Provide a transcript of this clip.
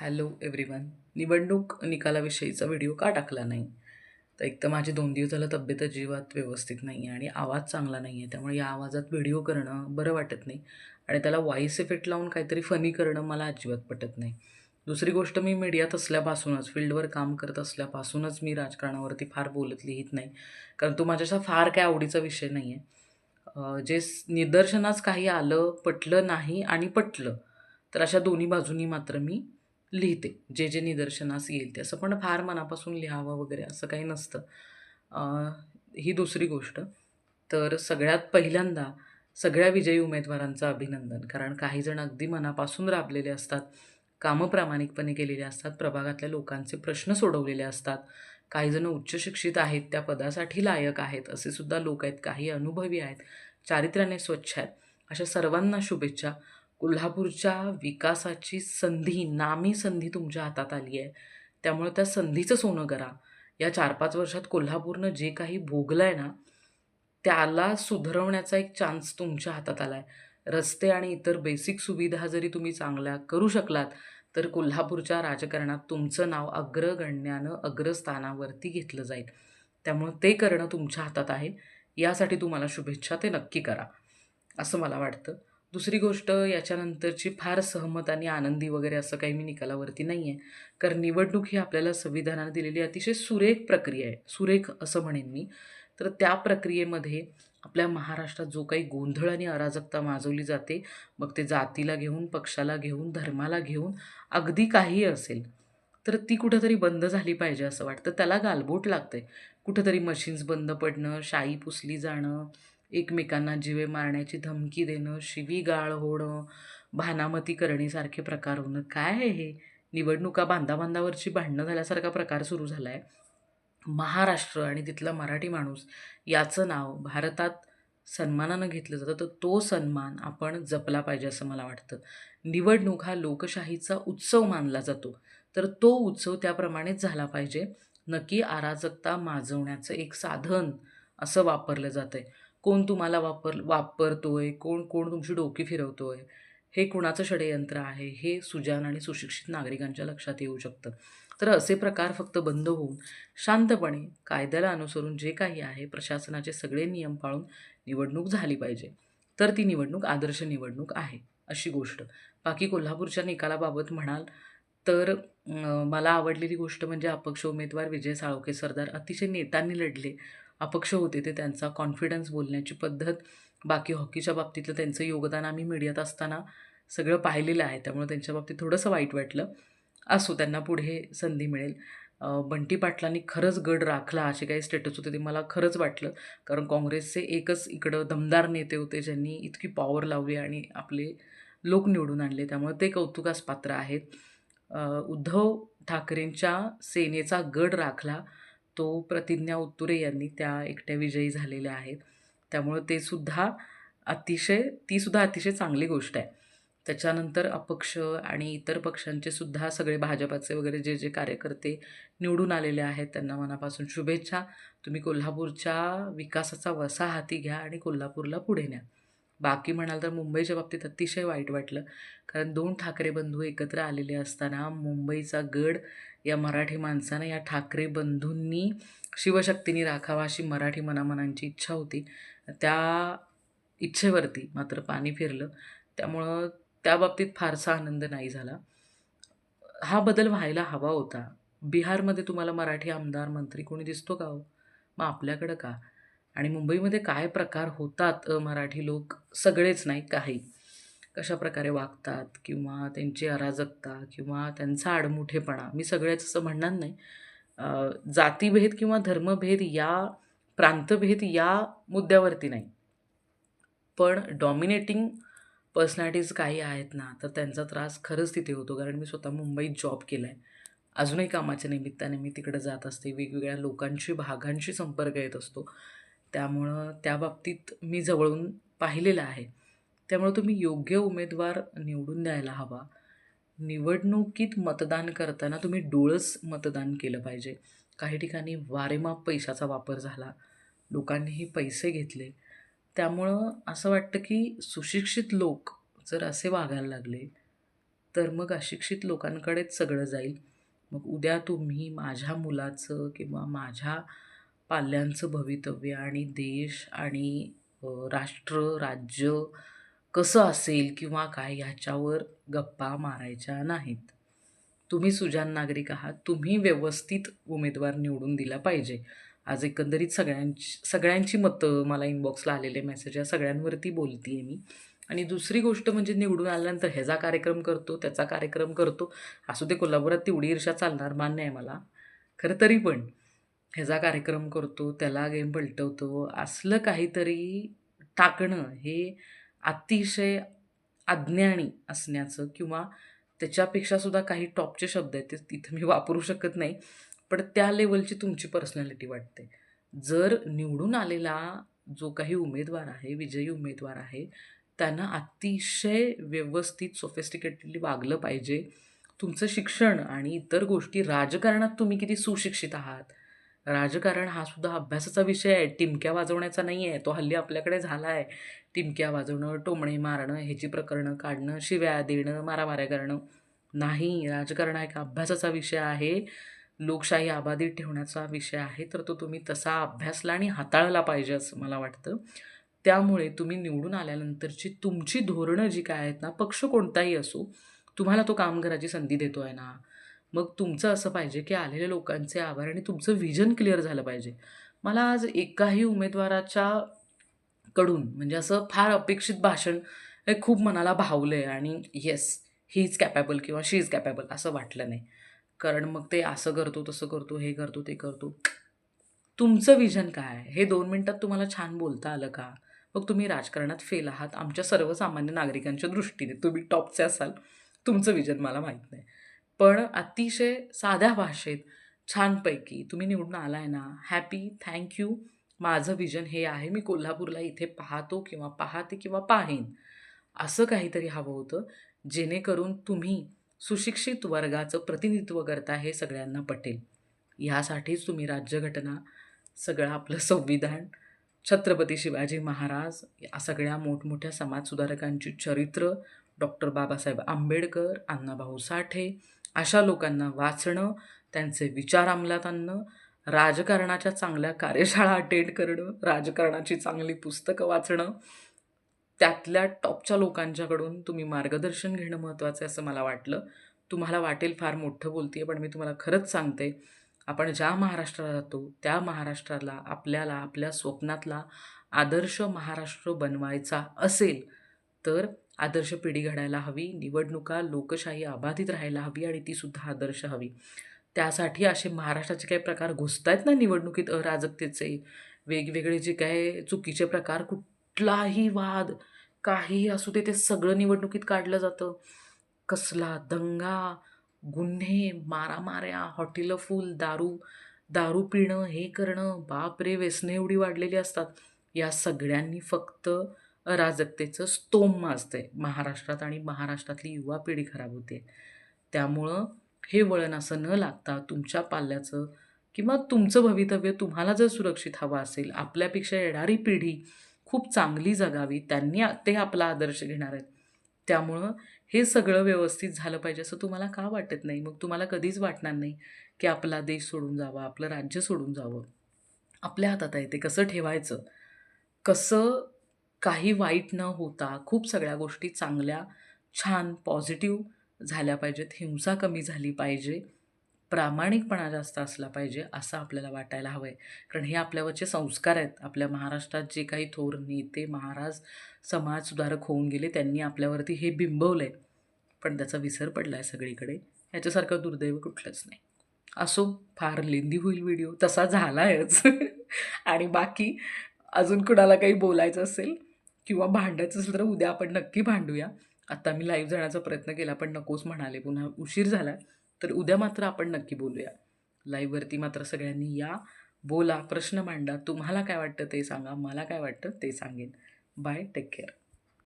Hello everyone. निवडणूक निकालाविषयीचा video का टाकला नाही? तर एक तर माझी दोन दिवस झालं तब्येत अजिबात व्यवस्थित नाही आहे आणि आवाज चांगला नाही आहे त्यामुळे या आवाजात व्हिडिओ करणं बरं वाटत नाही आणि त्याला व्हॉईस इफेक्ट लावून काहीतरी फनी करणं मला अजिबात पटत नाही. दुसरी गोष्ट मी मीडियात असल्यापासूनच फील्डवर काम करत असल्यापासूनच मी राजकारणावरती फार बोलत लिहित नाही. कारण तो माझ्याशा फार काय आवडीचा विषय नाही आहे जे निदर्शनास काही आलं पटलं नाही आणि पटलं तर अशा दोन्ही बाजूनी मात्र मी लिहिते. जे जे निदर्शनास येईल ते. असं पण फार मनापासून लिहावं वगैरे असं काही नसतं. ही दुसरी गोष्ट. तर सगळ्यात पहिल्यांदा सगळ्या विजयी उमेदवारांचं अभिनंदन. कारण काही जण अगदी मनापासून राबलेले असतात. कामं प्रामाणिकपणे केलेले असतात. प्रभागातल्या लोकांचे प्रश्न सोडवलेले असतात. काही उच्चशिक्षित उच्च शिक्षित आहेत. त्या पदासाठी लायक आहेत. असे सुद्धा लोक आहेत. काही अनुभवी आहेत. चारित्र्याने स्वच्छ आहेत. अशा सर्वांना शुभेच्छा. कोल्हापूरच्या विकासाची संधी नामी संधी तुमच्या हातात आली आहे. त्यामुळे त्या संधीचं सोनं करा. या चार पाच वर्षात कोल्हापूरनं जे काही भोगलं आहे ना त्याला सुधारवण्याचा एक चान्स तुमच्या हातात आला आहे रस्ते आणि इतर बेसिक सुविधा जरी तुम्ही चांगल्या करू शकलात तर कोल्हापूरच्या राजकारणात तुमचं नाव अग्रगण्यानं अग्रस्थानावरती घेतलं जाईल. त्यामुळं ते करणं तुमच्या हातात आहे. यासाठी तुम्हाला शुभेच्छा ते नक्की करा. असं मला वाटतं. दुसरी गोष्ट याच्यानंतरची फार सहमत आणि आनंदी वगैरे असं काही मी निकालावरती नाही आहे कारण निवडणूक ही आपल्याला संविधानाने दिलेली अतिशय सुरेख प्रक्रिया आहे. सुरेख असं म्हणेन मी. तर त्या प्रक्रियेमध्ये आपल्या महाराष्ट्रात जो काही गोंधळ आणि अराजकता माजवली जाते मग ते जातीला घेऊन पक्षाला घेऊन धर्माला घेऊन अगदी काहीही असेल तर ती कुठंतरी बंद झाली पाहिजे असं वाटतं. त्याला गालबोट लागते कुठंतरी मशीन्स बंद पडणं शाई पुसली जाणं एकमेकांना जिवे मारण्याची धमकी देणं शिवीगाळ होणं भानामती करणेसारखे प्रकार होणं. काय आहे हे? निवडणुका बांधा बांधावरची भांडणं झाल्यासारखा प्रकार सुरू झाला आहे महाराष्ट्र आणि तिथला मराठी माणूस याचं नाव भारतात सन्मानानं घेतलं जातं. तर तो सन्मान आपण जपला पाहिजे असं मला वाटतं. निवडणूक हा लोकशाहीचा उत्सव मानला जातो. तर तो उत्सव त्याप्रमाणेच झाला पाहिजे. नक्की अराजकता माजवण्याचं एक साधन असं वापरलं जातं आहे कोण तुम्हाला वापर वापरतो आहे कोण कोण तुमची डोकी फिरवतो आहे हे कुणाचं षडयंत्र आहे? हे सुजान आणि सुशिक्षित नागरिकांच्या लक्षात येऊ शकतं. तर असे प्रकार फक्त बंद होऊन शांतपणे कायद्याला अनुसरून जे काही आहे प्रशासनाचे सगळे नियम पाळून निवडणूक झाली पाहिजे. तर ती निवडणूक आदर्श निवडणूक आहे अशी गोष्ट. बाकी कोल्हापूरच्या निकालाबाबत म्हणाल तर मला आवडलेली गोष्ट म्हणजे अपक्ष उमेदवार विजय साळोखे सरदार. अतिशय नेतांनी लढले. अपक्ष होते ते त्यांचा कॉन्फिडन्स बोलण्याची पद्धत. बाकी हॉकीच्या बाबतीतलं त्यांचं योगदान आम्ही मीडियात असताना सगळं पाहिलेलं आहे. त्यामुळे त्यांच्या बाबतीत थोडंसं वाईट वाटलं. असो त्यांना पुढे संधी मिळेल. बंटी पाटलांनी खरंच गड राखला असे काही स्टेटस होते ते मला खरंच वाटलं. कारण काँग्रेसचे एकच इकडं दमदार नेते होते ज्यांनी इतकी पॉवर लावली आणि आपले लोक निवडून आणले. त्यामुळे ते कौतुकास पात्र आहेत उद्धव ठाकरेंच्या सेनेचा गड राखला. तो प्रतिज्ञा उत्तुरे यांनी त्या एकट्या विजयी झालेल्या आहेत. त्यामुळं ते सुद्धा अतिशय तीसुद्धा अतिशय चांगली गोष्ट आहे. त्याच्यानंतर अपक्ष आणि इतर पक्षांचे सुद्धा सगळे भाजपाचे वगैरे जे जे कार्यकर्ते निवडून आलेले आहेत त्यांना मनापासून शुभेच्छा. तुम्ही कोल्हापूरच्या विकासाचा वसा हाती घ्या आणि कोल्हापूरला पुढे न्या. बाकी म्हणाल तर मुंबईच्या बाबतीत अतिशय वाईट वाटलं. कारण दोन ठाकरे बंधू एकत्र आलेले असताना मुंबईचा गड या मराठी माणसानं या ठाकरे बंधूंनी शिवशक्तीने राखावा अशी मराठी मनामनांची इच्छा होती. त्या इच्छेवरती मात्र पाणी फिरलं. त्यामुळं त्या बाबतीत फारसा आनंद नाही झाला. हा बदल व्हायला हवा होता. बिहारमध्ये तुम्हाला मराठी आमदार मंत्री कोणी दिसतो का हो? मग आपल्याकडं का? आणि मुंबईमध्ये काय प्रकार होतात मराठी लोक? सगळेच नाही काही. कशा प्रकारे वागतात किंवा त्यांची अराजकता किंवा त्यांचा आडमुठेपणा मी सगळ्याच असं म्हणणार नाही. जातीभेद किंवा धर्मभेद या प्रांतभेद या मुद्द्यावरती नाही. पण डॉमिनेटिंग पर्सनॅलिटीज काही आहेत ना तर त्यांचा त्रास खरंच तिथे होतो. कारण मी स्वतः मुंबईत जॉब केला आहे अजूनही कामाच्या निमित्ताने मी तिकडे जात असते. वेगवेगळ्या लोकांशी भागांशी संपर्क येत असतो. त्यामुळं त्या बाबतीत मी जवळून पाहिलेलं आहे. त्यामुळे तुम्ही योग्य उमेदवार निवडून द्यायला हवा. निवडणुकीत मतदान करताना तुम्ही डोळस मतदान केलं पाहिजे. काही ठिकाणी वारेमाप पैशाचा वापर झाला. लोकांनीही पैसे घेतले. त्यामुळं असं वाटतं की सुशिक्षित लोक जर असे वागायला लागले तर मग अशिक्षित लोकांकडेच सगळं जाईल. मग उद्या तुम्ही माझ्या मुलाचं किंवा माझ्या पाल्यांचं भवितव्य आणि देश आणि राष्ट्र राज्य कसं असेल किंवा काय ह्याच्यावर गप्पा मारायच्या नाहीत. तुम्ही सुजान नागरिक आहात तुम्ही व्यवस्थित उमेदवार निवडून दिला पाहिजे. आज एकंदरीत सगळ्यांची सगळ्यांची मतं मला इनबॉक्सला आलेले मेसेज या सगळ्यांवरती बोलते आहे मी. आणि दुसरी गोष्ट म्हणजे निवडून आल्यानंतर ह्याचा कार्यक्रम करतो त्याचा कार्यक्रम करतो. असू दे कोल्हापुरात तेवढी ईर्षा चालणार मान्य आहे मला. खरं तरी पण ह्याचा कार्यक्रम करतो त्याला गेम पलटवतो असलं काहीतरी टाकणं हे अतिशय अज्ञानी असण्याचं किंवा त्याच्यापेक्षासुद्धा काही टॉपचे शब्द आहेत ते तिथं मी वापरू शकत नाही. पण त्या लेवलची तुमची पर्सनॅलिटी वाटते. जर निवडून आलेला जो काही उमेदवार आहे विजयी उमेदवार आहे त्यांना अतिशय व्यवस्थित सोफिस्टिकेटेडली वागलं पाहिजे. तुमचं शिक्षण आणि इतर गोष्टी राजकारणात तुम्ही किती सुशिक्षित आहात राजकारण हा सुद्धा अभ्यासाचा विषय आहे. टिमक्या वाजवण्याचा नाही आहे. तो हल्ली आपल्याकडे झाला आहे. टिमक्या वाजवणं टोमणे मारणं ह्याची प्रकरणं काढणं शिव्या देणं मारामाऱ्या करणं नाही. राजकारण हा एक अभ्यासाचा विषय आहे. लोकशाही आबाधित ठेवण्याचा विषय आहे. तर तो तुम्ही तसा अभ्यासला आणि हाताळला पाहिजे असं मला वाटतं. त्यामुळे तुम्ही निवडून आल्यानंतरची तुमची धोरणं जी काय आहेत ना पक्ष कोणताही असो तुम्हाला तो काम करायची संधी देतो आहे ना? मग तुमचं असं पाहिजे की आलेल्या लोकांचे आभार आणि तुमचं व्हिजन क्लिअर झालं पाहिजे. मला आज एकाही उमेदवाराच्या कडून म्हणजे असं फार अपेक्षित भाषण हे खूप मनाला भावलं आहे आणि येस ही इज कॅपेबल किंवा शी इज कॅपेबल असं वाटलं नाही. कारण मग ते असं करतो तसं करतो हे करतो ते करतो. तुमचं विजन काय हे दोन मिनटात तुम्हाला छान बोलता आलं का? मग तुम्ही राजकारणात फेल आहात. आमच्या सर्वसामान्य नागरिकांच्या दृष्टीने तुम्ही टॉपचे असाल. तुमचं विजन मला माहीत नाही. पण अतिशय साध्या भाषेत छानपैकी तुम्ही निवडून आलाय ना. हॅपी थँक्यू माझं विजन हे आहे मी कोल्हापूरला इथे पाहतो किंवा पाहते किंवा पाहेन. असं काहीतरी हवं होतं जेणेकरून तुम्ही सुशिक्षित वर्गाचं प्रतिनिधित्व करता हे सगळ्यांना पटेल. ह्यासाठीच तुम्ही राज्यघटना सगळं आपलं संविधान छत्रपती शिवाजी महाराज या सगळ्या मोठमोठ्या समाजसुधारकांची चरित्र डॉक्टर बाबासाहेब आंबेडकर अण्णाभाऊ साठे अशा लोकांना वाचणं त्यांचे विचार अंमलात आणणं राजकारणाच्या चांगल्या कार्यशाळा अटेंड करणं राजकारणाची चांगली पुस्तकं वाचणं त्यातल्या टॉपच्या लोकांच्याकडून तुम्ही मार्गदर्शन घेणं महत्त्वाचं आहे असं मला वाटलं. तुम्हाला वाटेल फार मोठं बोलते पण मी तुम्हाला खरंच सांगते आपण ज्या महाराष्ट्राला जातो त्या महाराष्ट्राला आपल्याला आपल्या स्वप्नातला आदर्श महाराष्ट्र बनवायचा असेल तर आदर्श पिढी घडायला हवी निवडणुका लोकशाही अबाधित राहायला हवी आणि तीसुद्धा आदर्श हवी. त्यासाठी असे महाराष्ट्राचे काही प्रकार घुसत आहेत ना निवडणुकीत अराजकतेचे? वेगवेगळे जे काय चुकीचे प्रकार कुठलाही वाद काहीही असू दे ते सगळं निवडणुकीत काढलं जातं. कसला दंगा गुन्हे मारामाऱ्या हॉटेलं फुल दारू दारू पिणं हे करणं बापरे व्यसने एवढी वाढलेली असतात. या सगळ्यांनी फक्त अराजकतेचं स्तोम आहे महाराष्ट्रात आणि महाराष्ट्रातली युवा पिढी खराब होते त्यामुळं हे वळण असं न लागता तुमच्या पाल्याचं किंवा तुमचं भवितव्य तुम्हाला जर सुरक्षित हवं असेल आपल्यापेक्षा येणारी पिढी खूप चांगली जगावी त्यांनी ते आपला आदर्श घेणार आहेत. त्यामुळं हे सगळं व्यवस्थित झालं पाहिजे असं तुम्हाला का वाटत नाही? मग तुम्हाला कधीच वाटणार नाही की आपला देश सोडून जावा आपलं राज्य सोडून जावं. आपल्या हातात आहे ते कसं ठेवायचं? कसं काही वाईट न होता खूप सगळ्या गोष्टी चांगल्या छान पॉझिटिव्ह झाल्या पाहिजेत. हिंसा कमी झाली पाहिजे. प्रामाणिकपणा जास्त असला पाहिजे असं आपल्याला वाटायला हवं आहे कारण हे आपल्यावरचे संस्कार आहेत. आपल्या महाराष्ट्रात जे काही थोर नेते महाराज समाज सुधारक होऊन गेले त्यांनी आपल्यावरती हे बिंबवलं आहे पण त्याचा विसर पडला आहे सगळीकडे. ह्याच्यासारखं दुर्दैव कुठलंच नाही. असो फार लेंदी होईल व्हिडिओ. तसा झाला आहेच आणि बाकी अजून कुणाला काही बोलायचं असेल किंवा भांडायचं असेल तर उद्या आपण नक्की भांडूया. आत्ता मी लाईव्ह जाण्याचा प्रयत्न केला पण नकोच म्हणाले. पुन्हा उशीर झाला तर उद्या मात्र आपण नक्की बोलूया. लाईव्हवरती मात्र सगळ्यांनी या. बोला प्रश्न मांडा. तुम्हाला काय वाटतं ते सांगा मला काय वाटतं ते सांगेन. Bye take care